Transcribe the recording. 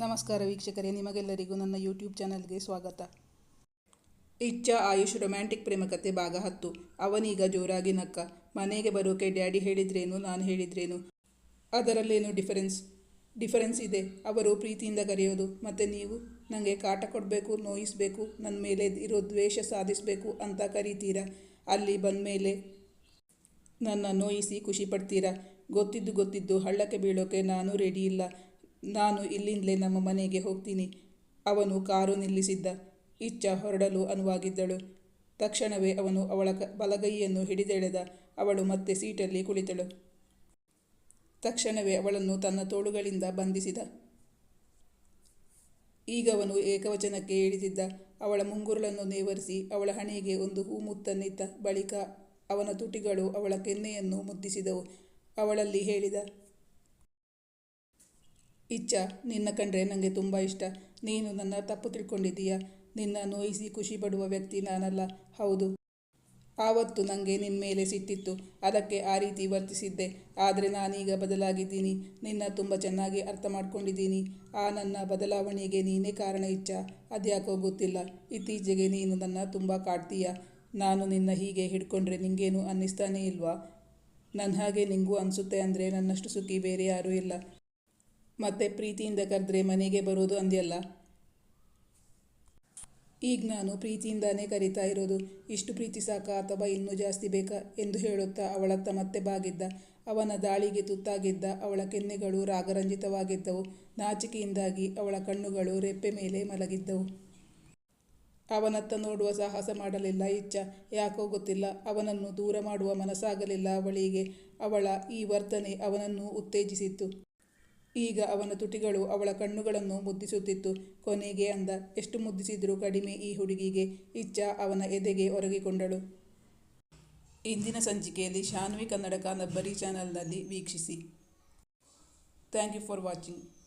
ನಮಸ್ಕಾರ ವೀಕ್ಷಕರೇ, ನಿಮಗೆಲ್ಲರಿಗೂ ನನ್ನ ಯೂಟ್ಯೂಬ್ ಚಾನಲ್ಗೆ ಸ್ವಾಗತ. ಇಚ್ಛಾ, ಆಯುಷ್, ರೊಮ್ಯಾಂಟಿಕ್ ಪ್ರೇಮಕತೆ ಭಾಗ ಹತ್ತು. ಅವನೀಗ ಜೋರಾಗಿ ನಕ್ಕ. ಮನೆಗೆ ಬರೋಕೆ ಡ್ಯಾಡಿ ಹೇಳಿದ್ರೇನು, ನಾನು ಹೇಳಿದ್ರೇನು? ಅದರಲ್ಲೇನು ಡಿಫರೆನ್ಸ್ ಡಿಫರೆನ್ಸ್ ಇದೆ. ಅವರು ಪ್ರೀತಿಯಿಂದ ಕರೆಯೋದು. ಮತ್ತು ನೀವು? ನನಗೆ ಕಾಟ ಕೊಡಬೇಕು, ನೋಯಿಸಬೇಕು ನನ್ನ ಮೇಲೆ ಇರೋ ದ್ವೇಷ ಸಾಧಿಸಬೇಕು ಅಂತ ಕರೀತೀರಾ? ಅಲ್ಲಿ ಬಂದ ಮೇಲೆ ನನ್ನ ನೋಯಿಸಿ ಖುಷಿ ಪಡ್ತೀರಾ? ಗೊತ್ತಿದ್ದು ಗೊತ್ತಿದ್ದು ಹಳ್ಳಕ್ಕೆ ಬೀಳೋಕೆ ನಾನು ರೆಡಿ ಇಲ್ಲ. ನಾನು ಇಲ್ಲಿಂದಲೇ ನಮ್ಮ ಮನೆಗೆ ಹೋಗ್ತೀನಿ. ಅವನು ಕಾರು ನಿಲ್ಲಿಸಿದ್ದ. ಇಚ್ಛ ಹೊರಡಲು ಅನುವಾಗಿದ್ದಳು. ತಕ್ಷಣವೇ ಅವನು ಅವಳ ಕ, ಬಲಗೈಯನ್ನು ಹಿಡಿದೆಳೆದ. ಅವಳು ಮತ್ತೆ ಸೀಟಲ್ಲಿ ಕುಳಿತಳು. ತಕ್ಷಣವೇ ಅವಳನ್ನು ತನ್ನ ತೋಳುಗಳಿಂದ ಬಂಧಿಸಿದ. ಈಗ ಅವನು ಏಕವಚನಕ್ಕೆ ಇಳಿದಿದ್ದ ಅವಳ ಮುಂಗುರುಳನ್ನು ನೇವರಿಸಿ ಅವಳ ಹಣೆಗೆ ಒಂದು ಹೂ ಮುತ್ತನ್ನಿತ್ತ ಬಳಿಕ ಅವನ ತುಟಿಗಳು ಅವಳ ಕೆನ್ನೆಯನ್ನು ಮುದ್ದಿಸಿದವು. ಅವಳಲ್ಲಿ ಹೇಳಿದ ಇಚ್ಛ ನಿನ್ನ ಕಂಡ್ರೆ ನನಗೆ ತುಂಬ ಇಷ್ಟ. ನೀನು ನನ್ನ ತಪ್ಪು ತಿಳ್ಕೊಂಡಿದ್ದೀಯ? ನಿನ್ನ ನೋಯಿಸಿ ಖುಷಿ ಪಡುವ ವ್ಯಕ್ತಿ ನಾನಲ್ಲ. ಹೌದು. ಆವತ್ತು ನನಗೆ ನಿನ್ನ ಮೇಲೆ ಸಿಟ್ಟಿತ್ತು. ಅದಕ್ಕೆ ಆ ರೀತಿ ವರ್ತಿಸಿದ್ದೆ. ಆದರೆ ನಾನೀಗ ಬದಲಾಗಿದ್ದೀನಿ. ನಿನ್ನ ತುಂಬ ಚೆನ್ನಾಗಿ ಅರ್ಥ ಮಾಡ್ಕೊಂಡಿದ್ದೀನಿ. ಆ ನನ್ನ ಬದಲಾವಣೆಗೆ ನೀನೇ ಕಾರಣ ಇಚ್ಛ ಅದ್ಯಾಕೋ ಗೊತ್ತಿಲ್ಲ. ಇತ್ತೀಚೆಗೆ ನೀನು ನನ್ನ ತುಂಬ ಕಾಡ್ತೀಯ? ನಾನು ನಿನ್ನ ಹೀಗೆ ಹಿಡ್ಕೊಂಡ್ರೆ ನಿಂಗೇನು ಅನ್ನಿಸ್ತಾನೇ ಇಲ್ವಾ? ನನ್ನ ಹಾಗೆ ನಿಂಗೂ ಅನಿಸುತ್ತೆ ಅಂದರೆ ನನ್ನಷ್ಟು ಸುಖಿ ಬೇರೆ ಯಾರೂ ಇಲ್ಲ. ಮತ್ತೆ ಪ್ರೀತಿಯಿಂದ ಕರೆದ್ರೆ ಮನೆಗೆ ಬರೋದು ಅಂದ್ಯಲ್ಲ? ಈಗ ನಾನು ಪ್ರೀತಿಯಿಂದಾನೇ ಕರಿತಾ ಇರೋದು. ಇಷ್ಟು ಪ್ರೀತಿ ಸಾಕಾ ಅಥವಾ ಇನ್ನೂ ಜಾಸ್ತಿ ಬೇಕಾ ಎಂದು ಹೇಳುತ್ತಾ ಅವಳತ್ತ ಮತ್ತೆ ಬಾಗಿದ್ದ. ಅವನ ದಾಳಿಗೆ ತುತ್ತಾಗಿದ್ದ, ಅವಳ ಕೆನ್ನೆಗಳು ರಾಗರಂಜಿತವಾಗಿದ್ದವು. ನಾಚಿಕೆಯಿಂದಾಗಿ ಅವಳ ಕಣ್ಣುಗಳು ರೆಪ್ಪೆ ಮೇಲೆ ಮಲಗಿದ್ದವು. ಅವನತ್ತ ನೋಡುವ ಸಾಹಸ ಮಾಡಲಿಲ್ಲ ಇಚ್ಛ. ಯಾಕೋ ಗೊತ್ತಿಲ್ಲ. ಅವನನ್ನು ದೂರ ಮಾಡುವ ಮನಸ್ಸಾಗಲಿಲ್ಲ ಅವಳಿಗೆ. ಅವಳ ಈ ವರ್ತನೆ ಅವನನ್ನು ಉತ್ತೇಜಿಸಿತ್ತು. ಈಗ ಅವನ ತುಟಿಗಳು ಅವಳ ಕಣ್ಣುಗಳನ್ನು ಮುದ್ದಿಸುತ್ತಿತ್ತು. ಕೊನೆಗೆ ಅಂದ, ಎಷ್ಟು ಮುದ್ದಿಸಿದರೂ ಕಡಿಮೆ ಈ ಹುಡುಗಿಗೆ. ಇಚ್ಛ ಅವನ ಎದೆಗೆ ಒರಗಿಕೊಂಡಳು. ಇಂದಿನ ಸಂಚಿಕೆಯಲ್ಲಿ ಶಾನ್ವಿ ಕನ್ನಡ ಕಾದಂಬರಿ ಚಾನಲ್ನಲ್ಲಿ ವೀಕ್ಷಿಸಿ. Thank you for watching